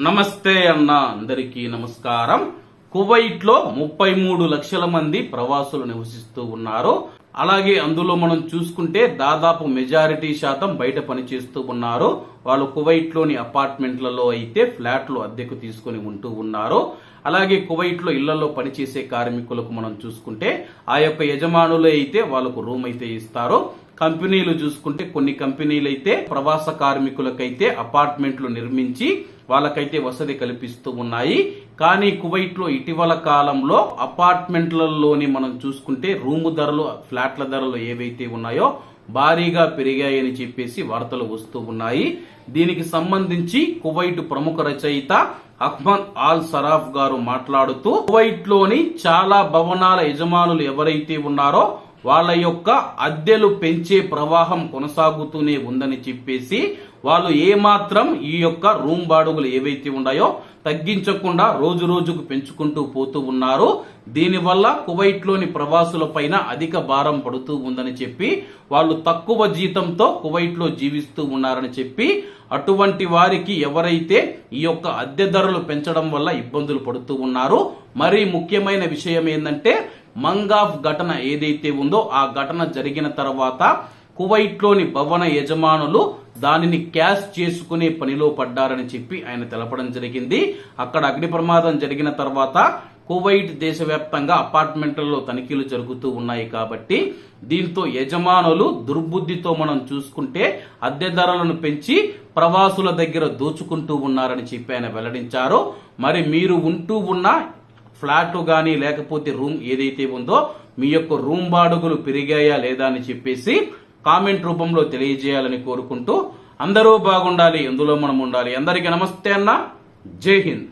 నమస్తే అన్న అందరికీ నమస్కారం. కువైట్లో ముప్పై మూడు లక్షల మంది ప్రవాసులు నివసిస్తూ ఉన్నారు. అలాగే అందులో మనం చూసుకుంటే దాదాపు మెజారిటీ శాతం బయట పనిచేస్తూ ఉన్నారు. వాళ్ళు కువైట్లోని అపార్ట్మెంట్లలో అయితే ఫ్లాట్లు అద్దెకు తీసుకుని ఉంటూ ఉన్నారు. అలాగే కువైట్లో ఇళ్ళలో పనిచేసే కార్మికులకు మనం చూసుకుంటే ఆ యొక్క యజమానులు అయితే వాళ్ళకు రూమ్ అయితే ఇస్తారు. కంపెనీలు చూసుకుంటే కొన్ని కంపెనీలు అయితే ప్రవాస కార్మికులకైతే అపార్ట్మెంట్లు నిర్మించి వాళ్ళకైతే వసతి కల్పిస్తూ ఉన్నాయి. కానీ కువైట్లో ఇటీవల కాలంలో అపార్ట్మెంట్లలోని మనం చూసుకుంటే రూము ధరలు ఫ్లాట్ల ధరలు ఏవైతే ఉన్నాయో భారీగా పెరిగాయని చెప్పేసి వార్తలు వస్తూ ఉన్నాయి. దీనికి సంబంధించి కువైట్ ప్రముఖ రచయిత అహ్మద్ ఆల్ సరాఫ్ గారు మాట్లాడుతూ కువైట్లోని చాలా భవనాల యజమానులు ఎవరైతే ఉన్నారో వాళ్ళ యొక్క అద్దెలు పెంచే ప్రవాహం కొనసాగుతూనే ఉందని చెప్పేసి వాళ్ళు ఏమాత్రం ఈ యొక్క రూమ్ బాడుగులు ఏవైతే ఉన్నాయో తగ్గించకుండా రోజు రోజుకు పెంచుకుంటూ పోతూ ఉన్నారు. దీనివల్ల కువైట్లోని ప్రవాసుల పైన అధిక భారం పడుతూ ఉందని చెప్పి వాళ్ళు తక్కువ జీతంతో కువైట్లో జీవిస్తూ ఉన్నారని చెప్పి అటువంటి వారికి ఎవరైతే ఈ యొక్క అద్దె ధరలు పెంచడం వల్ల ఇబ్బందులు పడుతూ ఉన్నారు. మరి ముఖ్యమైన విషయం ఏంటంటే మంగాఫ్ ఘటన ఏదైతే ఉందో ఆ ఘటన జరిగిన తర్వాత కువైట్లోని భవన యజమానులు దానిని క్యాష్ చేసుకునే పనిలో పడ్డారని చెప్పి ఆయన తెలపడం జరిగింది. అక్కడ అగ్ని ప్రమాదం జరిగిన తర్వాత కువైట్ దేశవ్యాప్తంగా అపార్ట్మెంట్లలో తనిఖీలు జరుగుతూ ఉన్నాయి కాబట్టి దీంతో యజమానులు దుర్బుద్ధితో మనం చూసుకుంటే అద్దె ధరలను పెంచి ప్రవాసుల దగ్గర దోచుకుంటూ ఉన్నారని చెప్పి ఆయన వెల్లడించారు. మరి మీరు ఉంటూ ఉన్న ఫ్లాట్ కానీ లేకపోతే రూమ్ ఏదైతే ఉందో మీ యొక్క రూమ్ బాడుగులు పెరిగాయా లేదా అని చెప్పేసి కామెంట్ రూపంలో తెలియజేయాలని కోరుకుంటూ అందరూ బాగుండాలి ఎందులో మనం ఉండాలి. అందరికీ నమస్తే అన్న. జై హింద్.